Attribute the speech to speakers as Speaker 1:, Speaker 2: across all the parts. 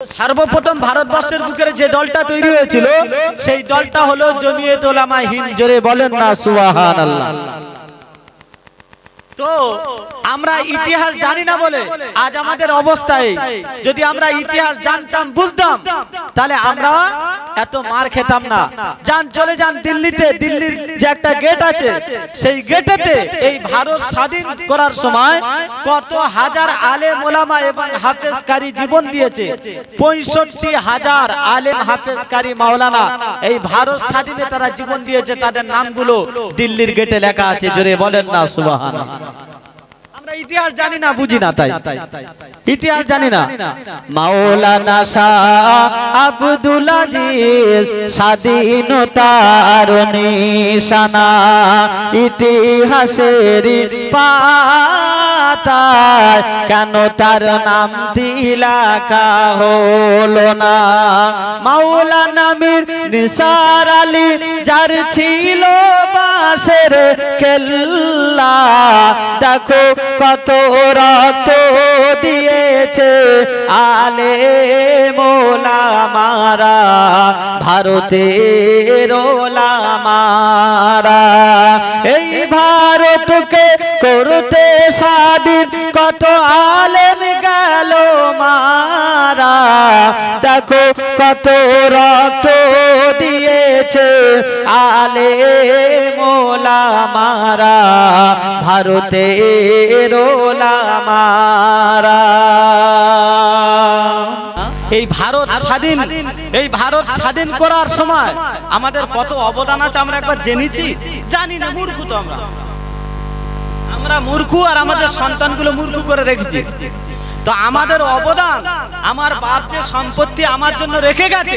Speaker 1: সর্বপ্রথম ভারতবর্ষের বুকের যে দলটা তৈরি হয়েছিল, সেই দলটা হলো জমিয়ে তোলামা হিন্দ। জোরে বলেন না সুবাহান আল্লাহ তো আমরা ইতিহাস জানি না বলে আজ আমাদের অবস্থায় যদি আমরা ইতিহাস জানতাম বুঝতাম তাহলে আমরা এত মার খেতাম না। যান চলে যান দিল্লিতে। দিল্লির যে একটা গেট আছে সেই গেটেতে এই ভারত স্বাধীন করার সময় কত হাজার আলেম ওলামা এবং হাফেজকারী জীবন দিয়েছে। পঁয়ষট্টি হাজার আলেম হাফেজকারী মাওলানা এই ভারত স্বাধীনে তারা জীবন দিয়েছে। তাদের নামগুলো দিল্লির গেটে লেখা আছে। জোরে বলেন না আমরা ইতিহাস জানি না বুঝি না তাই। ইতিহাস জানি না। মাওলানা শাহ আব্দুল আজিজ স্বাধীনতার নিশানা ইতিহাসের পাতায় কেন তার নাম দিলাকা হলো না? মাওলানা মীর নিসার আলী যার ছিল বাসের কেল্লা দেখো কত রক্ত দিয়েছে আলে মোলা মারা, ভারতের মারা। এই ভারতকে করতে স্বাধীন কত আলেম দেখো কত রক্ত দিয়েছে আলে মোলা মারা ভারতের মারা। এই ভারত স্বাধীন এই ভারত স্বাধীন করার সময় আমাদের কত অবদান আছে আমরা একবার জেনেছি? জানি না মূর্খ তো আমরা। আমরা মূর্খ আর আমাদের সন্তানগুলো মূর্খ করে রেখেছি। তো আমাদের অবদান, আমার বাপ যে সম্পত্তি আমার জন্য রেখে গেছে,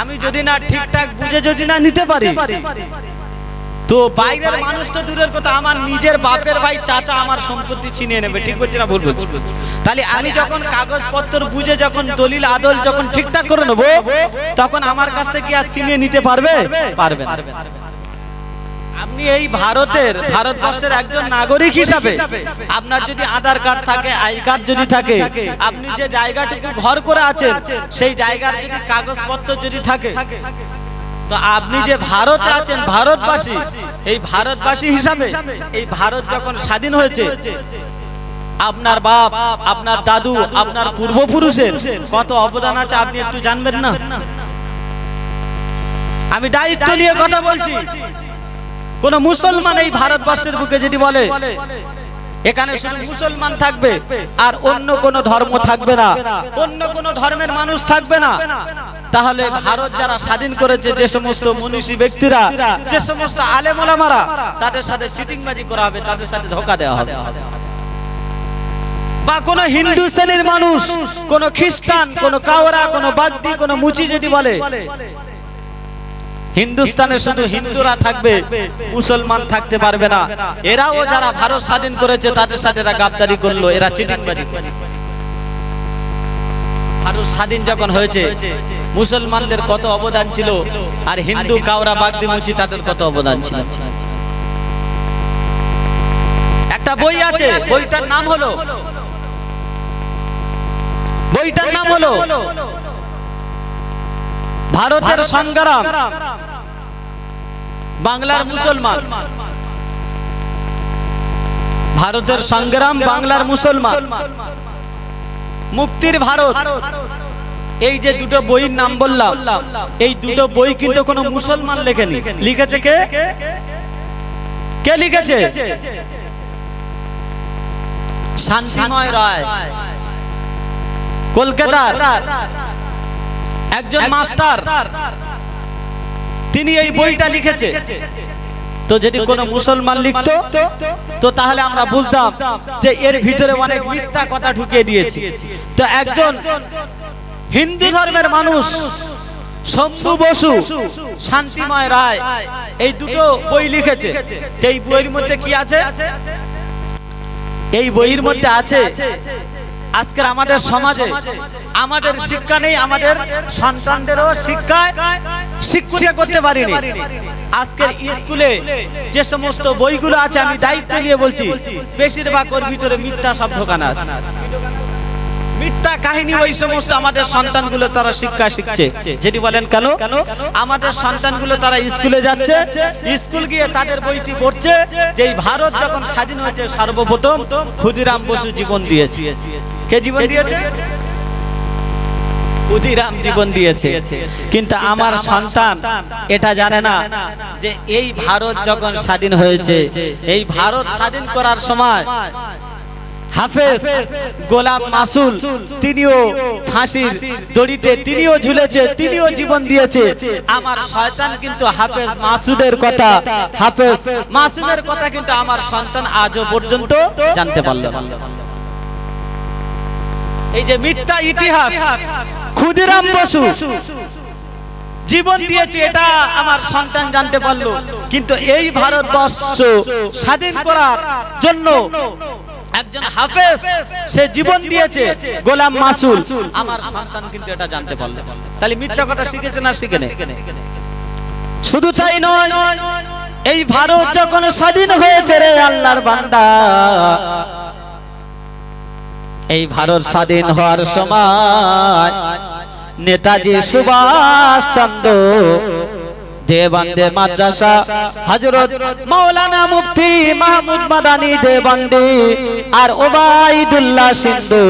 Speaker 1: আমি যদি না ঠিকঠাক বুঝে যদি না নিতে পারি, তো বাইরের মানুষ তো দূরের কথা, আমার নিজের বাপের ভাই চাচা আমার সম্পত্তি ছিনিয়ে নেবে, ঠিক বলছি না ভুল বলছি তাহলে আমি যখন কাগজপত্র বুঝে যখন দলিল, আদল যখন ঠিকঠাক করে নেব, তখন আমার কাছ থেকে আর ছিনিয়ে নিতে পারবে পারবে না। আপনি এই ভারতের ভারতবর্ষের একজন নাগরিক হিসাবে আপনার যদি আধার কার্ড থাকে আই কার্ড যদি থাকে আপনি যে জায়গাটুকু ঘর করে আছেন সেই জায়গার যদি কাগজপত্র যদি থাকে তো আপনি যে ভারতে আছেন ভারতবাসী এই ভারতবাসী হিসাবে এই ভারত যখন স্বাধীন হয়েছে আপনার বাপ আপনার দাদু আপনার পূর্বপুরুষের কত অবদান আছে আপনি একটু জানবেন না? আমি দায়িত্ব নিয়ে কথা বলছি। কোন মুসলমান এই ভারতবর্ষের বুকে যদি বলে, এখানে শুধু মুসলমান থাকবে আর অন্য কোন ধর্ম থাকবে না, অন্য কোন ধর্মের মানুষ থাকবে না, তাহলে ভারত যারা স্বাধীন করেছে যে সমস্ত মনীষী ব্যক্তিরা, যে সমস্ত আলেমোলামারা তাদের সাথে চিটিংবাজি করা হবে, তাদের সাথে ধোকা দেওয়া হবে। বা কোন হিন্দু শ্রেণির মানুষ, কোন খ্রিস্টান, কোন কাওরা, কোন বাগদি, কোন মুচি যদি বলে হিন্দুস্তানে শুধু হিন্দুরা থাকবে মুসলমান থাকতে পারবে না। এরাও যারা ভারত স্বাধীন করেছে তাদের সাথে এরা গাদ্দারি করল এরা চিটিংবাজি। ভারত স্বাধীন যখন হয়েছে মুসলমানদের কত অবদান ছিল আর হিন্দু কাওরা বাগদি মুচি তাদের কত অবদান ছিল। একটা বই আছে বইটার নাম হলো বইটার নাম হলো ভারতের সংগ্রাম। বাংলার মুসলমান। ভারতের সংগ্রাম বাংলার মুসলমান। মুক্তির ভারত। এই যে দুটো বইয়ের নাম বললাম, এই দুটো বই কিন্তু কোনো মুসলমান লেখেনি। লিখেছে কে? কে লিখেছে? শান্তিময় রায়। কলকাতার একজন মাস্টার। তিনি এই বইটা লিখেছে। তো যদি কোনো মুসলমান লিখতো, তো তাহলে আমরা বুঝতাম যে এর ভিতরে অনেক মিথ্যা কথা ঢুকিয়ে দিয়েছে। তো একজন হিন্দু ধর্মের মানুষ, শম্ভু বসু, শান্তিময় রায়, এই দুটো বই লিখেছে। এই বইয়ের মধ্যে কি আছে? এই বইয়ের মধ্যে আছে আজকের আমাদের সমাজে, আমাদের শিক্ষা নেই, আমাদের সন্তানদেরও শিক্ষায় শিক্ষিত করতে পারিনি। আজকের স্কুলে যে সমস্ত বইগুলো আছে, আমি দায়িত্ব নিয়ে বলছি, বেশিরভাগ ওর ভিতরে মিথ্যা সব ঢোকানো আছে। মিথ্যা কাহিনী ওই সমস্ত আমাদের সন্তানগুলো তারা শিক্ষা শিখছে। যেটি বলেন কেন? আমাদের সন্তানগুলো তারা স্কুলে যাচ্ছে, স্কুল গিয়ে তাদের বইটি পড়ছে যে ভারত যখন স্বাধীন হয়েছে সর্বপ্রথম, ক্ষুদিরাম বসু জীবন দিয়েছে। কে জীবন দিয়েছে? ক্ষুদিরাম জীবন দিয়েছে। কিন্তু আমার সন্তান এটা জানে না যে এই ভারত যখন স্বাধীন হয়েছে এই ভারত স্বাধীন করার সময় হাফেজ গোলাম মাসুল তিনিও ফাঁসির দড়িতে তিনিও ঝুলেছে তিনিও জীবন দিয়েছে। আমার শয়তান কিন্তু হাফেজ মাসুদের কথা। হাফেজ মাসুমের কথা কিন্তু আমার সন্তান আজও পর্যন্ত জানতে পারল না। এই যে মিথ্যা ইতিহাস, ক্ষুদিরাম বসু জীবন দিয়েছে, এটা আমার সন্তান জানতে পারল। কিন্তু এই ভারতবর্ষ স্বাধীন করার জন্য একজন হাফেজ, সে জীবন দিয়েছে গোলাম মাসুল। আমার সন্তান কিন্তু এটা জানতে পারল। তাহলে মিথ্যা কথা শিখেছে না শিখে শুধু তাই নয়, এই ভারত যখন স্বাধীন হয়েছে রে আল্লাহর বান্দা এই ভারত স্বাধীন হওয়ার সময় নেতাজি সুভাষ চন্দ্র দেবান্দে মাদ্রাসা হজরত মৌলানা মুফতি মাহমুদ মাদানি দেবান্দি আর ওবাইদুল্লাহ সিন্ধু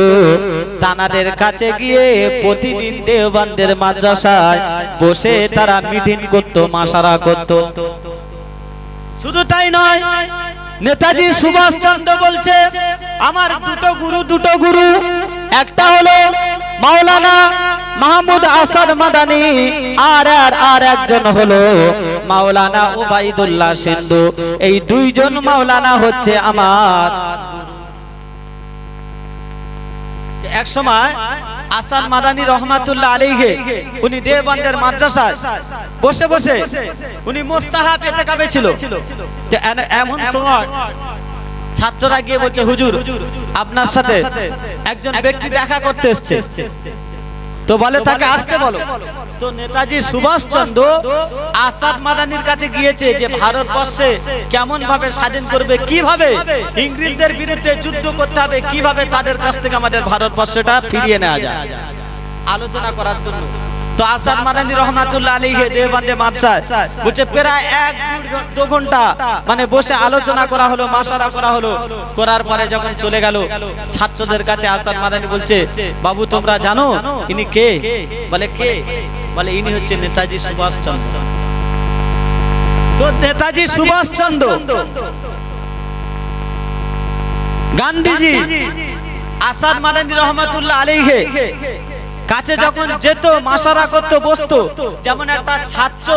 Speaker 1: তানাদের কাছে গিয়ে প্রতিদিন দেওবান্দের মাদ্রাসায় বসে তারা মিটিং করত মাসারা করত। শুধু তাই নয় নেতাজি সুভাষ চন্দ্র বলছে আমার দুটো গুরু দুটো গুরু। একটা হলো মাওলানা মাহমুদ আসাদ মাদানি আর আর আর একজন হলো মাওলানা ওবাইদুল্লাহ সিন্ধু। এই দুইজন মাওলানা হচ্ছে আমার এক সময় আসাদ মাদানি রহমাতুল্লাহ আলীহে উনি দেওবন্দের মাদ্রাসায় বসে বসে উনি মোস্তাহাব এতেকাবে ছিল। তো এমন সময় ছাত্ররা গিয়ে বলছে হুজুর আপনার সাথে একজন ব্যক্তি দেখা করতে এসছে। তো বলে তাকে আসতে বলো। তো নেতাজি সুভাষচন্দ্র আসাদ মাদানির কাছে গিয়েছে যে ভারতবর্ষে কেমন ভাবে স্বাধীন করবে কীভাবে ইংরেজদের বিরুদ্ধে যুদ্ধ করতে হবে কীভাবে তাদের কাছ থেকে আমাদের ভারতবর্ষটা ফিরিয়ে নেওয়া যায়। আলোচনা করার জন্য। তো আসাদ মাদানি রহমাতুল্লাহ আলী দেওবান্দে মাদ্রাসায় বলছে প্রায় এক দু- ঘণ্টা মানে বসে আলোচনা করা হলো মাসারা করা হলো। করার পরে যখন চলে গেল, ছাত্রদের কাছে আসাদ মাদানি বলছে, বাবু, তোমরা জানো ইনি কে? বলে কে? বলে, ইনি হচ্ছে নেতাজি সুভাষ চন্দ্র। তো নেতাজি সুভাষ চন্দ্র, গান্ধীজি, আসাদ মাদানি রহমাতুল্লাহ আলাইহি কাছে যখন যেত, মাসারা করতে, বসতো। যেমন একটা ছাত্র,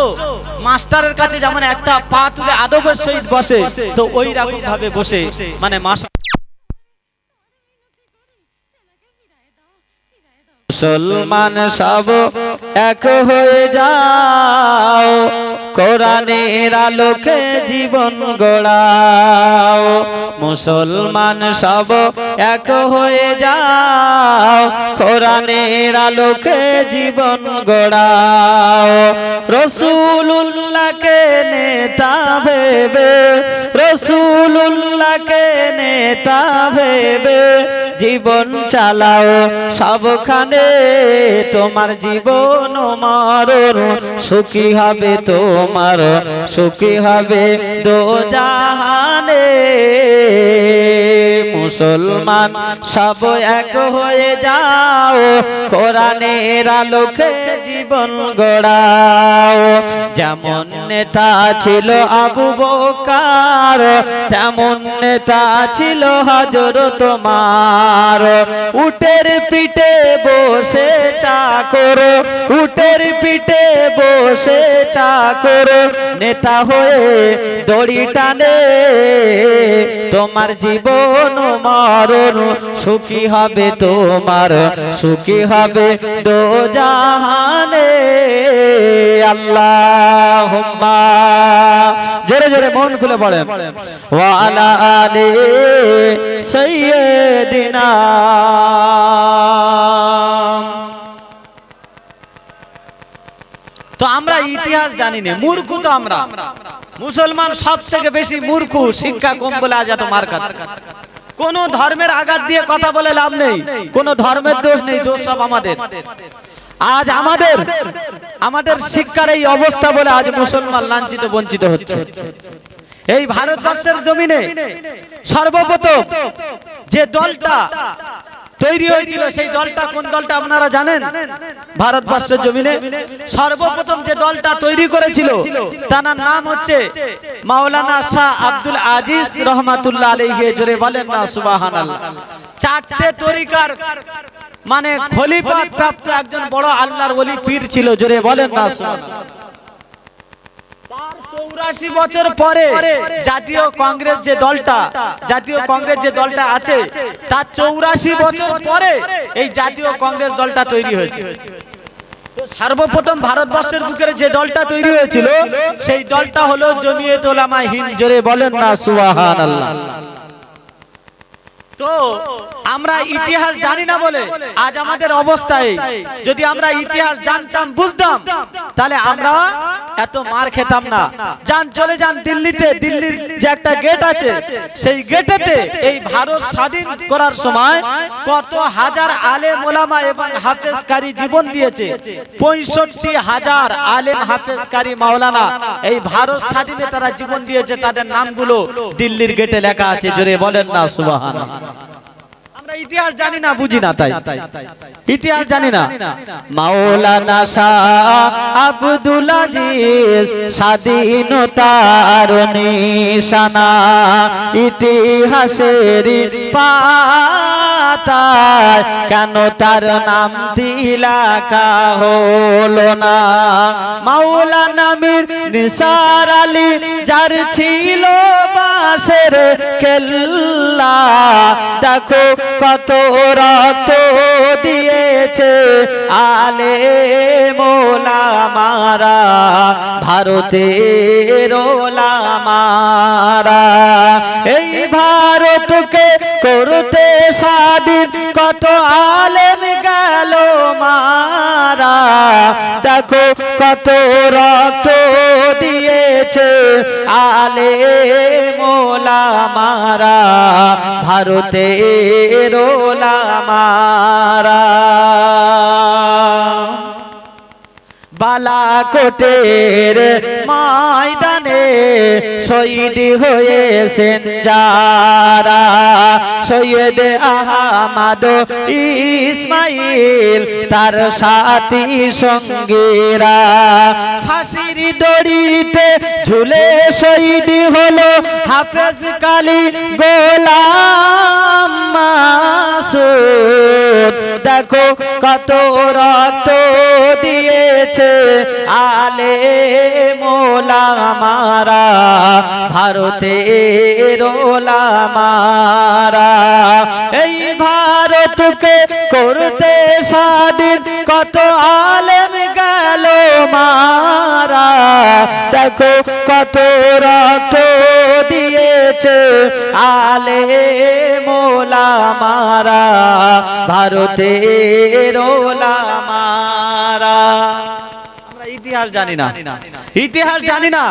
Speaker 1: মাস্টারের কাছে যেমন একটা পা তুলে আদবের সহিত বসে, তো ওই রকম ভাবে বসে। মানে মাস মুসলমান সব এক হয়ে যাও। কোরআনের আলোকে জীবন গড়াও। মুসলমান সব এক হয়ে যাও। কোরআনের আলোকে জীবন গড়াও। রসুল্লাহকে নেতা ভেবে রসুল্লাহকে নেতা ভেবে জীবন চালাও সবখানে তোমার জীবন মরণ। সুখী হবে তোমার সুখী হবে দো জাহানে মুসলমান সব এক হয়ে যাও, কোরআনের আলোকে জীবন গড়াও। যেমন নেতা ছিল আবু বকার, তেমন নেতা ছিল হাজর তোমার। উটের পিঠে বসে চাকর উটের পিঠে বসে চাকর নেতা হয়ে দড়ি টানে, তোমার জীবন মরণ সুখী হবে, তোমার সুখী হবে দো জাহানে। আল্লাহ জোরে জোরে মন খুলে পড়েন ওয়ালা আলে সৈয়দিনা তো আমরা ইতিহাস জানি না মূর্খ তো আমরা। মুসলমান সব থেকে বেশি মূর্খ, শিক্ষা কম বলে আজ এত মার কোন ধর্মের আঘাত দিয়ে কথা বলে লাভ নেই। কোন ধর্মের দোষ নেই, দোষ সব আমাদের। আজ আমাদের আমাদের শিক্ষার এই অবস্থা বলে আজ মুসলমান লাঞ্ছিত, বঞ্চিত হচ্ছে। এই ভারতবর্ষের জমিনে সর্বপ্রথম যে দলটা তৈরি হয়েছিল সেই দলটা। কোন দলটা আপনারা জানেন? ভারতবর্ষের জমিনে। সর্বপ্রথম যে দলটা তৈরি করেছিল তার নাম হচ্ছে মাওলানা শাহ আব্দুল আজিজ রহমাতুল্লাহ আলাইহি, জোরে বলেন না, সুবহানাল্লাহ। চারটে তরিকার মানে খলিফা প্রাপ্ত একজন বড় আল্লাহর ওলি পীর ছিল, জোরে বলেন না তার চৌরাশি বছর পরে জাতীয় কংগ্রেস যে দলটা, জাতীয় কংগ্রেস যে দলটা আছে, তার চৌরাশি বছর পরে এই জাতীয় কংগ্রেস দলটা তৈরি হয়েছে। সর্বপ্রথম ভারতবর্ষের বুকের যে দলটা তৈরি হয়েছিল, সেই দলটা হলো জমিয়ে ওলামা হিন্দ। জোরে বলেন না, সুবহানাল্লাহ। তো আমরা ইতিহাস জানি না বলে আজ আমাদের অবস্থায় যদি আমরা ইতিহাস জানতাম বুঝতাম তাহলে আমরা এত মার খেতাম না। যান চলে যান দিল্লিতে। দিল্লির যে একটা গেট আছে সেই গেটেতে এই ভারত স্বাধীন করার সময় কত হাজার আলেম ওলামা এবং হাফেজকারী জীবন দিয়েছে। পঁয়ষট্টি হাজার আলেম হাফেজকারী মাওলানা। এই ভারত স্বাধীনে তারা জীবন দিয়েছে। তাদের নামগুলো দিল্লির গেটে লেখা আছে। জোরে বলেন না আমরা ইতিহাস জানি না বুঝি না তাই। ইতিহাস জানি না। মাওলানা শাহ আব্দুল আজিজ স্বাধীনতার নিশানা ইতিহাসের পাতায় কেন তার নাম দিলাকা হলো না? মাওলানা মীর নিসার আলী যার ছিল বাসের কেল্লা দেখো কত রাত দিয়েছে আলে মোলা মারা ভারতের মারা। এই ভারতকে করতে স্বাধীন কত দেখো কত রক্ত দিয়েছে আলে মোলা মারা ভারতের রোলা মারা। বালাকোটের ময়দানে শহীদ হয়েছেন যারা। সৈয়দ আহমদ ইসমাইল, তার সাথী সঙ্গীরা। ফাঁসির দড়িতে ঝুলে শহীদ হলো হাফেজ কালী গোলাম দেখো কত রক্ত দিয়েছে আলে মোলা মারা ভারতের ওলা মারা। এই ভারতকে করতে স্বাধীন কত আলেম গেল মারা। দেখো কত রক্ত দিয়েছে আলে মোলা মারা ভারতের ওলা জানি না। ইতিহাস জানি না।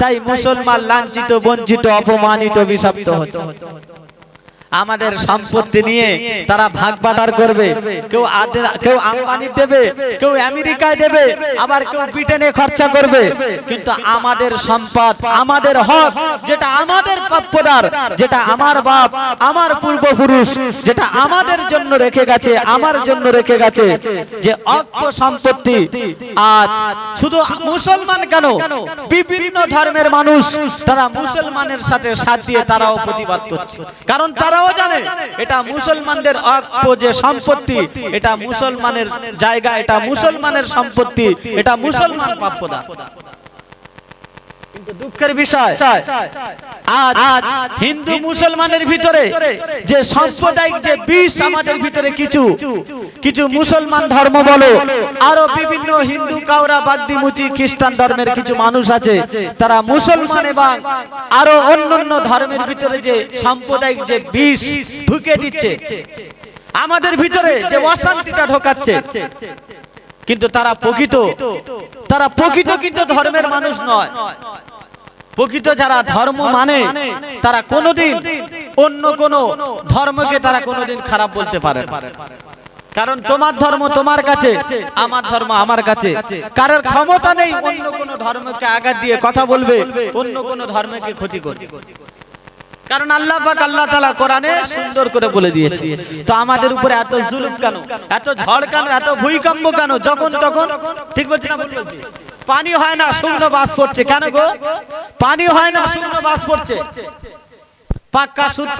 Speaker 1: তাই মুসলমান লাঞ্ছিত বঞ্চিত অপমানিত বিষাক্ত হচ্ছে আমাদের সম্পত্তি নিয়ে তারা ভাগ বাটার করবে। কেউ কেউ আম্বানি দেবে। কেউ আমেরিকায় দেবে। আবার কেউ ব্রিটেনে খরচা করবে। কিন্তু আমাদের সম্পদ আমাদের হক যেটা আমাদের প্রাপ্যদার যেটা আমার বাপ আমার পূর্বপুরুষ যেটা আমাদের জন্য রেখে গেছে আমার জন্য রেখে গেছে। যে অল্প সম্পত্তি আজ শুধু মুসলমান কেন? বিভিন্ন ধর্মের মানুষ তারা মুসলমানের সাথে সাথ দিয়ে তারাও প্রতিবাদ করছে। কারণ তারাও জানে এটা মুসলমানদের অল্প যে সম্পত্তি এটা মুসলমানের জায়গা এটা মুসলমানের সম্পত্তি এটা মুসলমান প্রাপ্যদা কিন্তু দুঃখের বিষয় আজ হিন্দু মুসলমানের ভিতরে যে সাম্প্রদায়িক যে বিষ আমাদের ভিতরে কিছু কিছু মুসলমান ধর্ম বলো আরও বিভিন্ন হিন্দু কাউরা বাগদি মুচি খ্রিস্টান ধর্মের কিছু মানুষ আছে তারা মুসলমান এবং আরও অন্যান্য ধর্মের ভিতরে যে সাম্প্রদায়িক যে বিষ ঢুকে দিচ্ছে আমাদের ভিতরে যে অশান্তিটা ঢোকাচ্ছে কিন্তু তারা প্রকৃত। তারা প্রকৃত কিন্তু ধর্মের মানুষ নয়। প্রকৃত যারা ধর্ম মানে তারা কোনোদিন অন্য কোন ধর্মকে তারা কোনোদিন খারাপ বলতে পারে কারণ তোমার ধর্ম তোমার কাছে, আমার ধর্ম আমার কাছে। কারোর ক্ষমতা নেই অন্য কোন ধর্মকে আঘাত দিয়ে কথা বলবে, অন্য কোন ধর্মকে ক্ষতি করবে। কারণ আল্লাহ পাক আল্লাহ তাআলা কোরআনে সুন্দর করে বলে দিয়েছে। তো আমাদের উপরে এত জুলুম কেন? এত ঝড় কেন? এত ভূমিকম্প কেন? যখন তখন, ঠিক বলছি না ভুল বলছি? পানি হয় না, শুকনো বাস পড়ছে। কেন গো? পানি হয় না, শুকনো বাস পড়ছে। পাক্কা সুদ